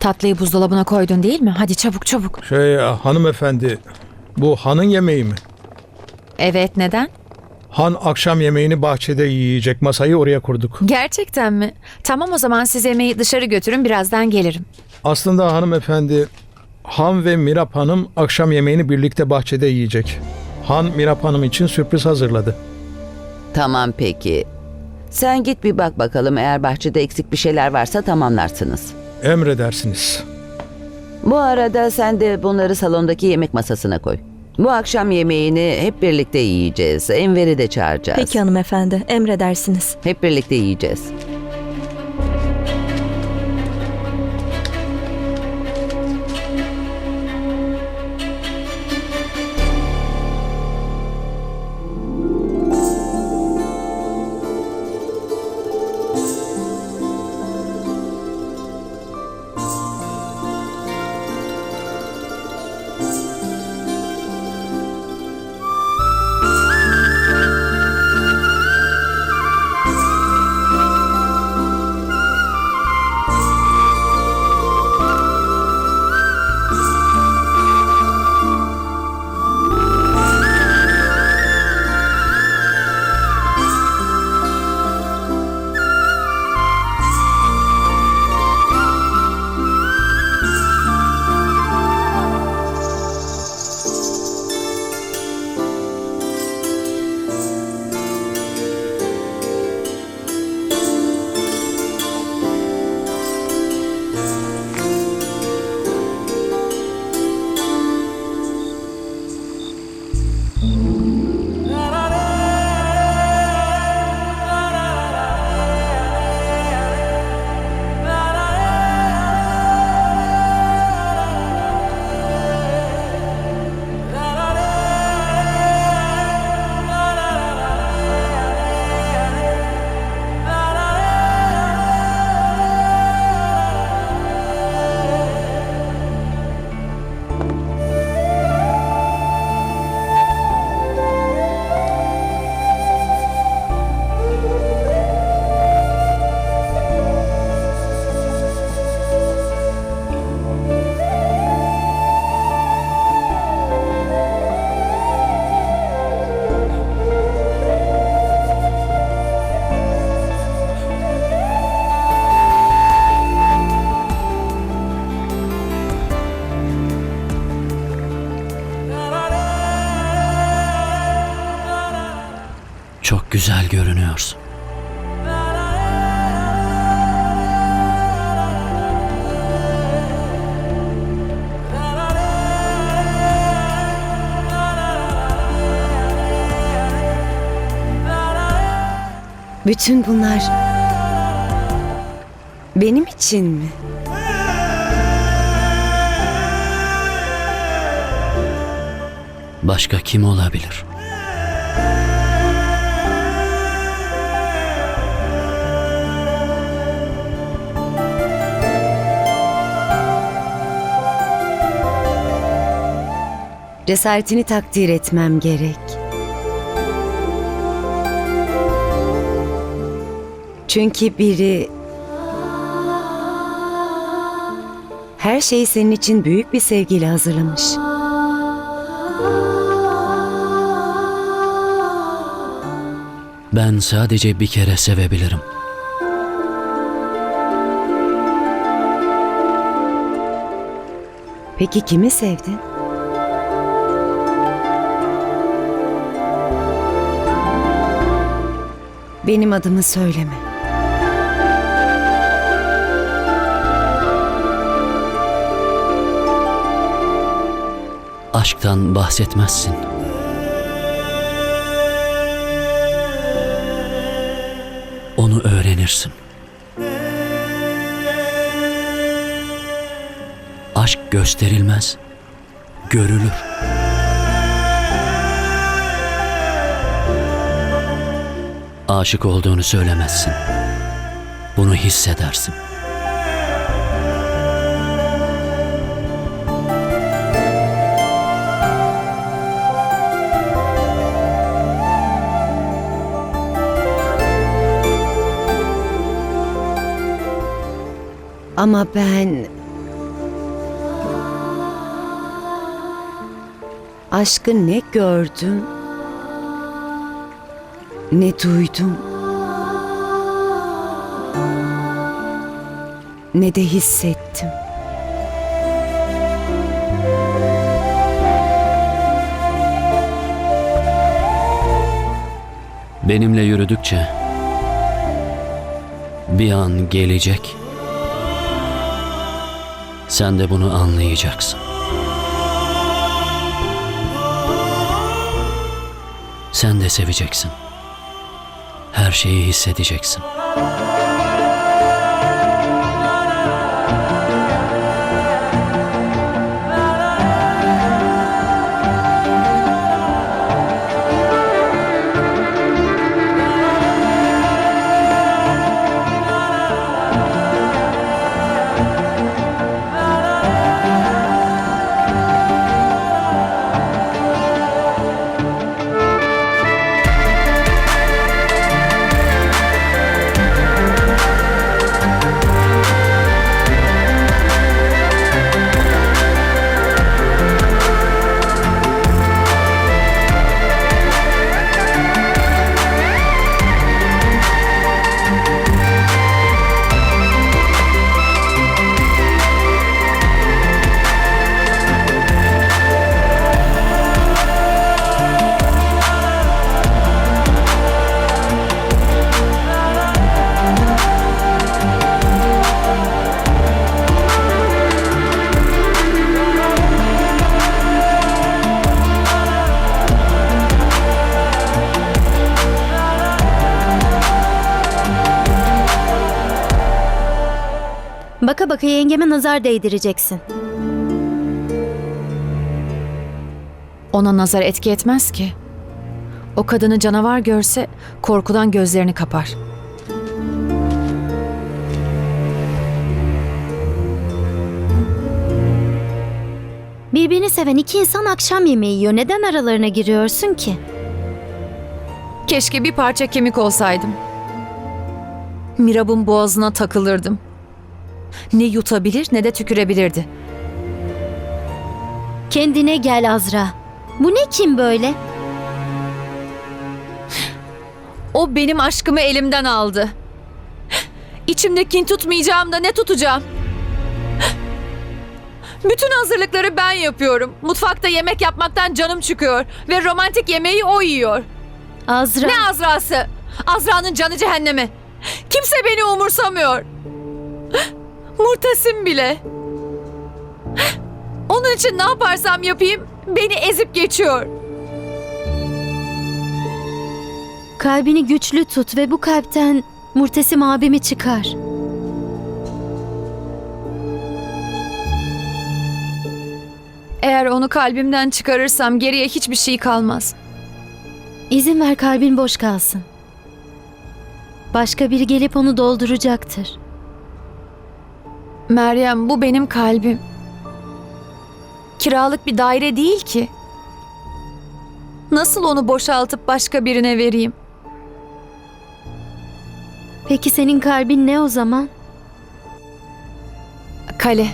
Tatlıyı buzdolabına koydun değil mi? Hadi çabuk çabuk. Şey hanımefendi bu hanın yemeği mi? Evet neden? Han akşam yemeğini bahçede yiyecek masayı oraya kurduk. Gerçekten mi? Tamam o zaman siz yemeği dışarı götürün birazdan gelirim. Aslında hanımefendi Han ve Mirap Hanım akşam yemeğini birlikte bahçede yiyecek. Han Mirap Hanım için sürpriz hazırladı. Tamam peki. Sen git bir bak bakalım eğer bahçede eksik bir şeyler varsa tamamlarsınız. Emredersiniz. Bu arada sen de bunları salondaki yemek masasına koy. Bu akşam yemeğini hep birlikte yiyeceğiz. Enver'i de çağıracağız. Peki hanımefendi, emredersiniz. Hep birlikte yiyeceğiz. Güzel görünüyorsun. Bütün bunlar benim için mi? Başka kim olabilir? Cesaretini takdir etmem gerek. Çünkü biri her şeyi senin için büyük bir sevgiyle hazırlamış. Ben sadece bir kere sevebilirim. Peki kimi sevdin? Benim adımı söyleme. Aşktan bahsetmezsin. Onu öğrenirsin. Aşk gösterilmez, görülür. aşık olduğunu söylemezsin. Bunu hissedersin. Ama ben... Aşkı ne gördüm? Ne duydum ne de hissettim. Benimle yürüdükçe bir an gelecek. Sen de bunu anlayacaksın. Sen de seveceksin. Her şeyi hissedeceksin. Baka baka yengeme nazar değdireceksin. Ona nazar etki etmez ki. O kadını canavar görse korkudan gözlerini kapar. Birbirini seven iki insan akşam yemeği yiyor. Neden aralarına giriyorsun ki? Keşke bir parça kemik olsaydım. Mirab'ın boğazına takılırdım. Ne yutabilir ne de tükürebilirdi. Kendine gel Azra. Bu ne kim böyle? O benim aşkımı elimden aldı. İçimde kin tutmayacağım da ne tutacağım? Bütün hazırlıkları ben yapıyorum. Mutfakta yemek yapmaktan canım çıkıyor. Ve romantik yemeği o yiyor. Azra. Ne Azra'sı? Azra'nın canı cehenneme. Kimse beni umursamıyor. Murtasim bile. Onun için ne yaparsam yapayım beni ezip geçiyor. Kalbini güçlü tut ve bu kalpten Murtesim abimi çıkar. Eğer onu kalbimden çıkarırsam geriye hiçbir şey kalmaz. İzin ver kalbin boş kalsın. Başka biri gelip onu dolduracaktır. Meryem bu benim kalbim. Kiralık bir daire değil ki. Nasıl onu boşaltıp başka birine vereyim? Peki senin kalbin ne o zaman? Kale.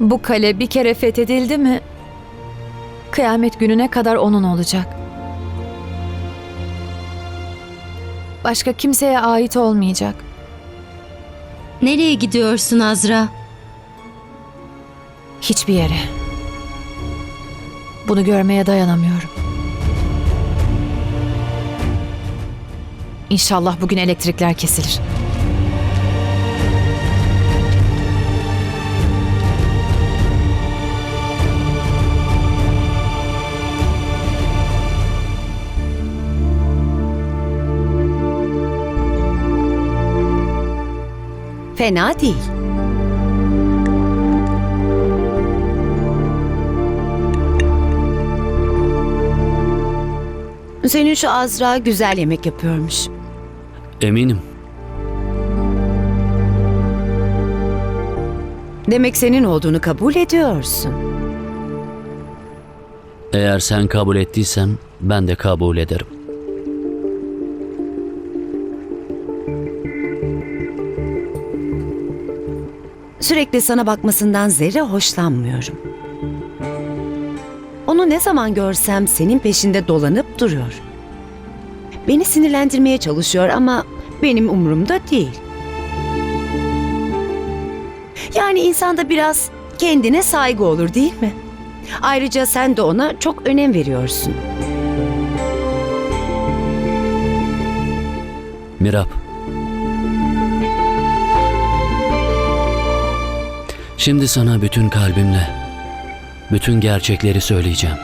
Bu kale bir kere fethedildi mi? Kıyamet gününe kadar onun olacak. Başka kimseye ait olmayacak. Nereye gidiyorsun Azra? Hiçbir yere. Bunu görmeye dayanamıyorum. İnşallah bugün elektrikler kesilir. Fena değil. Senin şu Azra güzel yemek yapıyormuş. Eminim. Demek senin olduğunu kabul ediyorsun. Eğer sen kabul ettiysen ben de kabul ederim. Sürekli sana bakmasından zerre hoşlanmıyorum. Onu ne zaman görsem senin peşinde dolanıp duruyor. Beni sinirlendirmeye çalışıyor ama benim umurumda değil. Yani insanda biraz kendine saygı olur değil mi? Ayrıca sen de ona çok önem veriyorsun. Mirap. Şimdi sana bütün kalbimle, bütün gerçekleri söyleyeceğim.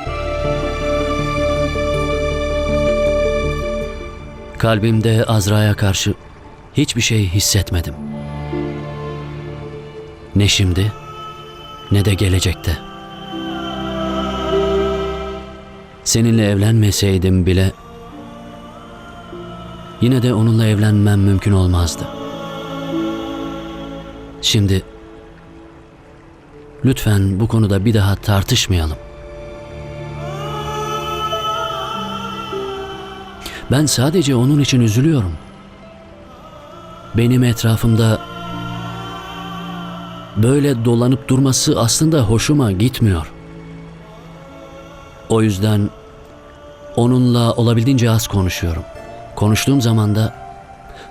Kalbimde Azra'ya karşı hiçbir şey hissetmedim. Ne şimdi, ne de gelecekte. Seninle evlenmeseydim bile Yine de onunla evlenmem mümkün olmazdı. Şimdi lütfen bu konuda bir daha tartışmayalım. Ben sadece onun için üzülüyorum. Benim etrafımda böyle dolanıp durması aslında hoşuma gitmiyor. O yüzden onunla olabildiğince az konuşuyorum. Konuştuğum zaman da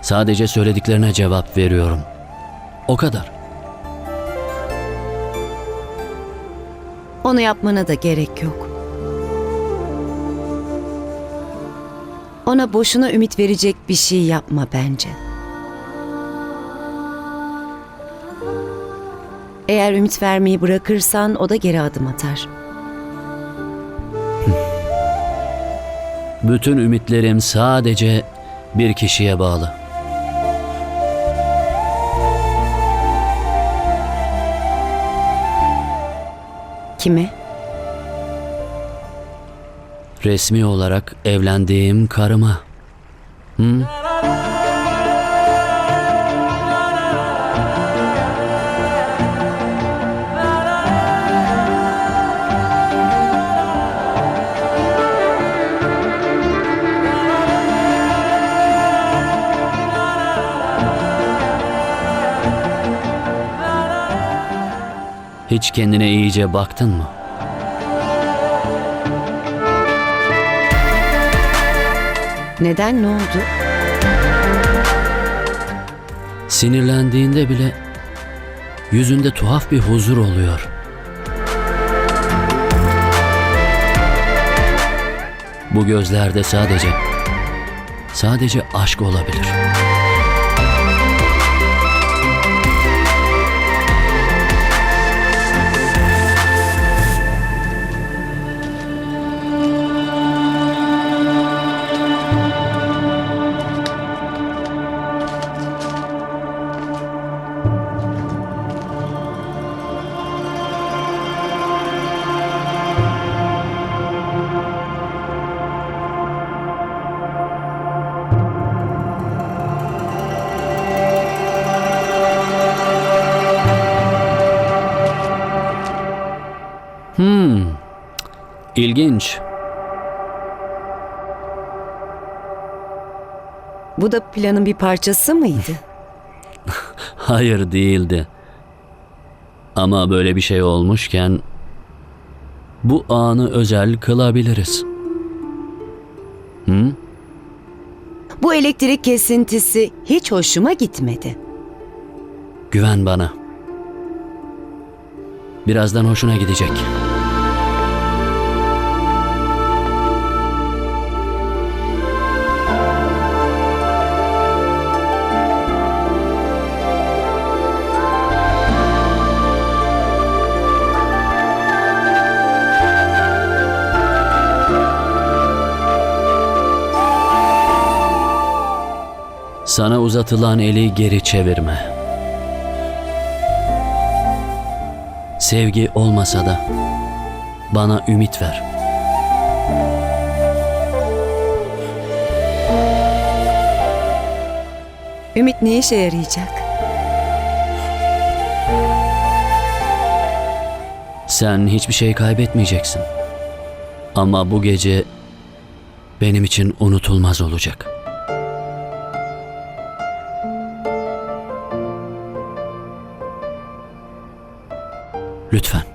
sadece söylediklerine cevap veriyorum. O kadar. Onu yapmana da gerek yok. Ona boşuna ümit verecek bir şey yapma bence. Eğer ümit vermeyi bırakırsan o da geri adım atar. Bütün ümitlerim sadece bir kişiye bağlı. Kime? Resmi olarak evlendiğim karıma. Hı? Hiç kendine iyice baktın mı? Neden ne oldu? Sinirlendiğinde bile yüzünde tuhaf bir huzur oluyor. Bu gözlerde sadece sadece aşk olabilir. İlginç. Bu da planın bir parçası mıydı? Hayır değildi. Ama böyle bir şey olmuşken bu anı özel kılabiliriz. Hı? Bu elektrik kesintisi hiç hoşuma gitmedi. Güven bana. Birazdan hoşuna gidecek. Sana uzatılan eli geri çevirme. Sevgi olmasa da bana ümit ver. Ümit ne işe yarayacak? Sen hiçbir şey kaybetmeyeceksin. Ama bu gece benim için unutulmaz olacak. Lütfen.